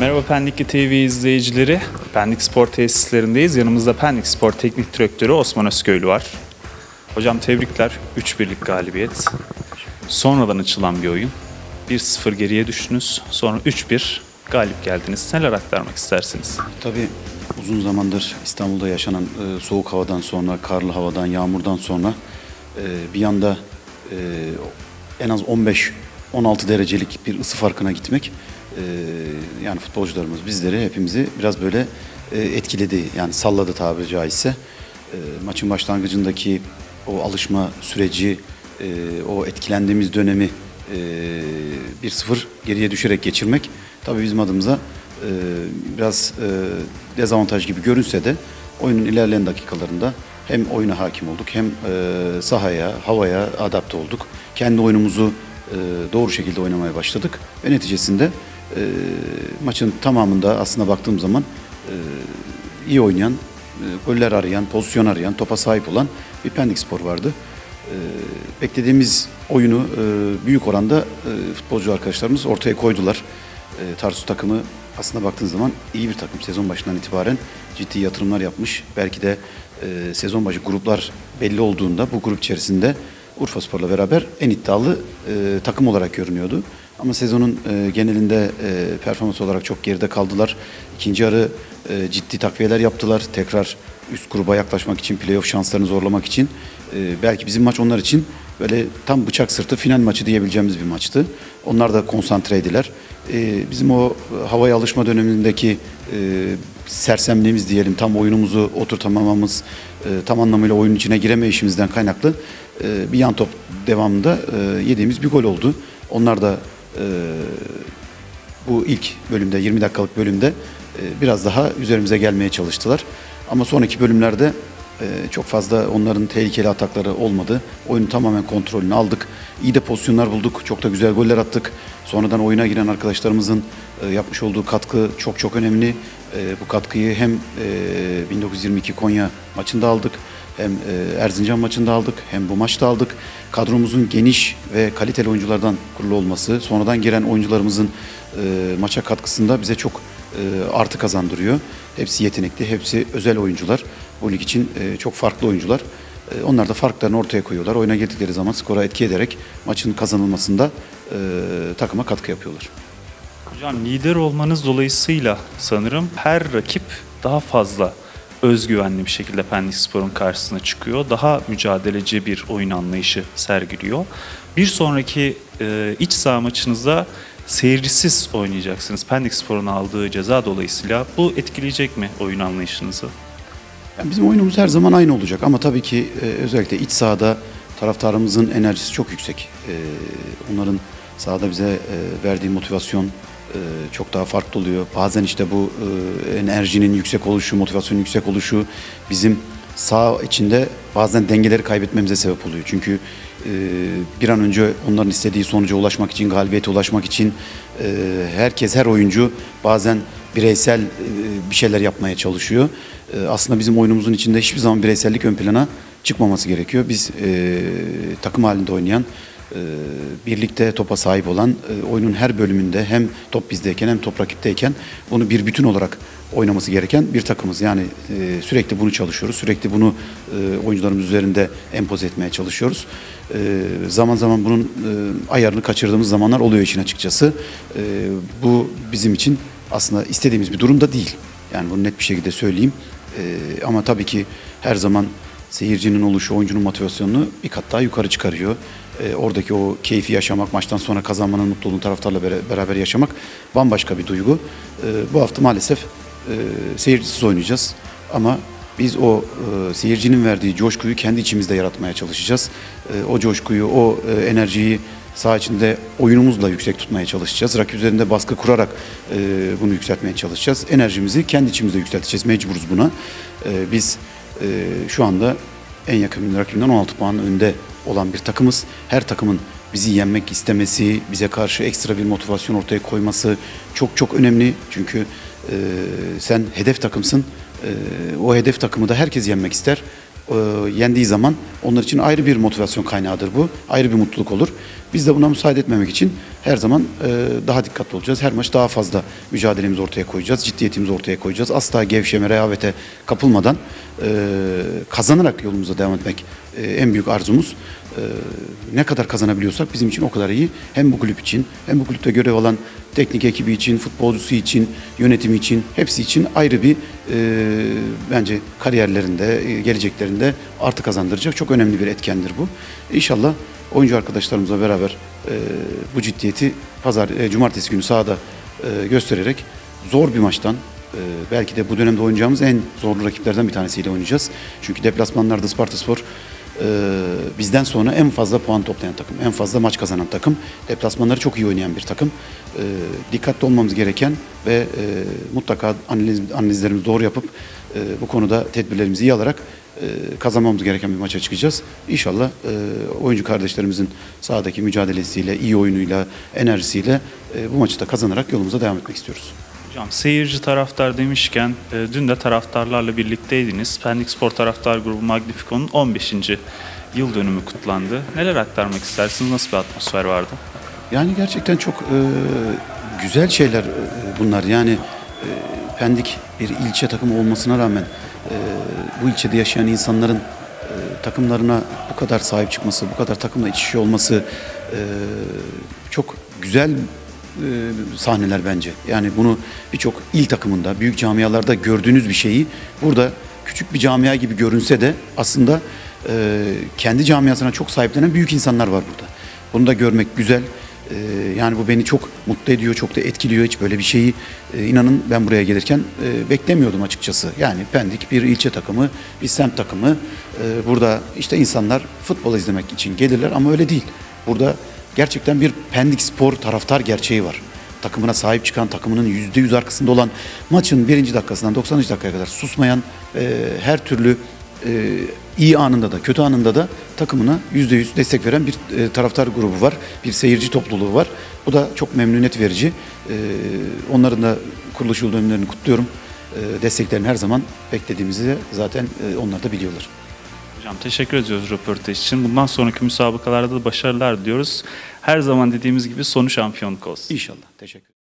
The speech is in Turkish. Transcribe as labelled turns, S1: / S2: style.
S1: Merhaba Pendikli TV izleyicileri. Pendik Spor tesislerindeyiz. Yanımızda Pendik Spor Teknik Direktörü Osman Özköylü var. Hocam tebrikler. 3-1'lik galibiyet. Sonradan açılan bir oyun. 1-0 geriye düştünüz. Sonra 3-1 galip geldiniz. Neler aktarmak istersiniz?
S2: Tabii uzun zamandır İstanbul'da yaşanan e, soğuk havadan sonra, karlı havadan, yağmurdan sonra e, bir yanda e, en az 15-16 derecelik bir ısı farkına gitmek yani futbolcularımız bizleri hepimizi biraz böyle e, etkiledi. Yani salladı tabiri caizse. E, maçın başlangıcındaki o alışma süreci, e, o etkilendiğimiz dönemi e, 1-0 geriye düşerek geçirmek tabii bizim adımıza e, biraz e, dezavantaj gibi görünse de oyunun ilerleyen dakikalarında hem oyuna hakim olduk hem e, sahaya, havaya adapte olduk. Kendi oyunumuzu e, doğru şekilde oynamaya başladık ve neticesinde e, maçın tamamında aslında baktığım zaman e, iyi oynayan, e, goller arayan, pozisyon arayan, topa sahip olan bir Pendik Spor vardı. E, beklediğimiz oyunu e, büyük oranda e, futbolcu arkadaşlarımız ortaya koydular. E, Tarsus takımı aslında baktığınız zaman iyi bir takım. Sezon başından itibaren ciddi yatırımlar yapmış. Belki de e, sezon başı gruplar belli olduğunda bu grup içerisinde Urfa Spor'la beraber en iddialı e, takım olarak görünüyordu. Ama sezonun e, genelinde e, performans olarak çok geride kaldılar. İkinci yarı e, ciddi takviyeler yaptılar. Tekrar üst gruba yaklaşmak için, playoff şanslarını zorlamak için. Belki bizim maç onlar için böyle tam bıçak sırtı final maçı diyebileceğimiz bir maçtı. Onlar da konsantreydiler. Bizim o havaya alışma dönemindeki e, sersemliğimiz diyelim, tam oyunumuzu oturtamamamız, e, tam anlamıyla oyunun içine giremeyişimizden kaynaklı bir yan top devamında yediğimiz bir gol oldu. Onlar da e, bu ilk bölümde 20 dakikalık bölümde e, biraz daha üzerimize gelmeye çalıştılar. Ama sonraki bölümlerde e, çok fazla onların tehlikeli atakları olmadı. Oyunun tamamen kontrolünü aldık. İyi de pozisyonlar bulduk. Çok da güzel goller attık. Sonradan oyuna giren arkadaşlarımızın e, yapmış olduğu katkı çok çok önemli. E, Bu katkıyı hem e, 1922 Konya maçında aldık hem e, Erzincan maçında aldık hem bu maçta aldık. Kadromuzun geniş ve kaliteli oyunculardan kurulu olması, sonradan giren oyuncularımızın e, maça katkısında bize çok e, artı kazandırıyor. Hepsi yetenekli, hepsi özel oyuncular. Bu lig için çok farklı oyuncular. Onlar da farklarını ortaya koyuyorlar. Oyuna girdikleri zaman skora etki ederek maçın kazanılmasında takıma katkı yapıyorlar.
S1: Hocam lider olmanız dolayısıyla sanırım her rakip daha fazla özgüvenli bir şekilde Pendik Spor'un karşısına çıkıyor. Daha mücadeleci bir oyun anlayışı sergiliyor. Bir sonraki e, iç saha maçınızda seyircisiz oynayacaksınız. Pendik Spor'un aldığı ceza dolayısıyla bu etkileyecek mi oyun anlayışınızı?
S2: Yani bizim oyunumuz her zaman aynı olacak ama tabii ki e, özellikle iç sahada taraftarımızın enerjisi çok yüksek. E, onların sahada bize e, verdiği motivasyon çok daha farklı oluyor. Bazen işte bu e, enerjinin yüksek oluşu, motivasyonun yüksek oluşu bizim sağ içinde bazen dengeleri kaybetmemize sebep oluyor. Çünkü e, bir an önce onların istediği sonuca ulaşmak için, galibiyete ulaşmak için e, herkes, her oyuncu bazen bireysel e, bir şeyler yapmaya çalışıyor. E, aslında bizim oyunumuzun içinde hiçbir zaman bireysellik ön plana çıkmaması gerekiyor. Biz e, takım halinde oynayan, e, birlikte topa sahip olan, e, oyunun her bölümünde hem top bizdeyken hem top rakipteyken bunu bir bütün olarak oynaması gereken bir takımız. Yani e, sürekli bunu çalışıyoruz, sürekli bunu e, oyuncularımız üzerinde empoze etmeye çalışıyoruz. E, zaman zaman bunun e, ayarını kaçırdığımız zamanlar oluyor işin açıkçası. E, bu bizim için aslında istediğimiz bir durum da değil. Yani bunu net bir şekilde söyleyeyim. Ama tabii ki her zaman seyircinin oluşu, oyuncunun motivasyonunu bir kat daha yukarı çıkarıyor. Ee, oradaki o keyfi yaşamak, maçtan sonra kazanmanın mutluluğunu taraftarla bera- beraber yaşamak bambaşka bir duygu. Ee, bu hafta maalesef e, seyircisiz oynayacağız. Ama biz o e, seyircinin verdiği coşkuyu kendi içimizde yaratmaya çalışacağız. E, o coşkuyu, o e, enerjiyi saha içinde oyunumuzla yüksek tutmaya çalışacağız. Rakip üzerinde baskı kurarak e, bunu yükseltmeye çalışacağız. Enerjimizi kendi içimizde yükselteceğiz. Mecburuz buna. E, biz e, şu anda en yakın rakibinden 16 puan önde olan bir takımız. Her takımın bizi yenmek istemesi, bize karşı ekstra bir motivasyon ortaya koyması çok çok önemli. Çünkü e, sen hedef takımsın. E, o hedef takımı da herkes yenmek ister. E, yendiği zaman onlar için ayrı bir motivasyon kaynağıdır bu. Ayrı bir mutluluk olur. Biz de buna müsaade etmemek için her zaman e, daha dikkatli olacağız. Her maç daha fazla mücadelemizi ortaya koyacağız. Ciddiyetimizi ortaya koyacağız. Asla gevşeme, rehavete kapılmadan e, kazanarak yolumuza devam etmek en büyük arzumuz. E, ne kadar kazanabiliyorsak bizim için o kadar iyi. Hem bu kulüp için hem bu kulüpte görev alan teknik ekibi için, futbolcusu için, yönetimi için hepsi için ayrı bir e, bence kariyerlerinde, e, geleceklerinde artı kazandıracak çok önemli bir etkendir bu. İnşallah oyuncu arkadaşlarımızla beraber e, bu ciddiyeti pazar, e, cumartesi günü sahada e, göstererek zor bir maçtan e, belki de bu dönemde oynayacağımız en zorlu rakiplerden bir tanesiyle oynayacağız. Çünkü deplasmanlarda Spartaspor e, bizden sonra en fazla puan toplayan takım, en fazla maç kazanan takım. Deplasmanları çok iyi oynayan bir takım. E, dikkatli olmamız gereken ve e, mutlaka analiz, analizlerimizi doğru yapıp e, bu konuda tedbirlerimizi iyi alarak e, kazanmamız gereken bir maça çıkacağız. İnşallah oyuncu kardeşlerimizin sahadaki mücadelesiyle, iyi oyunuyla, enerjisiyle bu maçı da kazanarak yolumuza devam etmek istiyoruz.
S1: Hocam seyirci taraftar demişken e, dün de taraftarlarla birlikteydiniz. Pendik Spor Taraftar Grubu Magnifico'nun 15. yıl dönümü kutlandı. Neler aktarmak istersiniz? Nasıl bir atmosfer vardı?
S2: Yani gerçekten çok e, güzel şeyler e, bunlar. Yani e, Pendik bir ilçe takımı olmasına rağmen e, bu ilçede yaşayan insanların e, takımlarına bu kadar sahip çıkması, bu kadar takımla iç içe olması e, çok güzel e, sahneler bence. Yani bunu birçok il takımında, büyük camialarda gördüğünüz bir şeyi burada küçük bir camia gibi görünse de aslında e, kendi camiasına çok sahiplenen büyük insanlar var burada. Bunu da görmek güzel. Ee, yani bu beni çok mutlu ediyor, çok da etkiliyor. Hiç böyle bir şeyi e, inanın ben buraya gelirken e, beklemiyordum açıkçası. Yani Pendik bir ilçe takımı, bir semt takımı. Burada işte insanlar futbol izlemek için gelirler ama öyle değil. Burada gerçekten bir Pendik spor taraftar gerçeği var. Takımına sahip çıkan, takımının yüzde yüz arkasında olan, maçın birinci dakikasından 90. dakikaya kadar susmayan, e, her türlü e, iyi anında da kötü anında da takımına yüzde yüz destek veren bir e, taraftar grubu var. Bir seyirci topluluğu var. Bu da çok memnuniyet verici. E, onların da kuruluş yıl dönümlerini kutluyorum. E, desteklerini her zaman beklediğimizi zaten e, onlar da biliyorlar.
S1: Hocam teşekkür ediyoruz röportaj için. Bundan sonraki müsabakalarda da başarılar diliyoruz. Her zaman dediğimiz gibi sonu şampiyonluk olsun.
S2: İnşallah. Teşekkür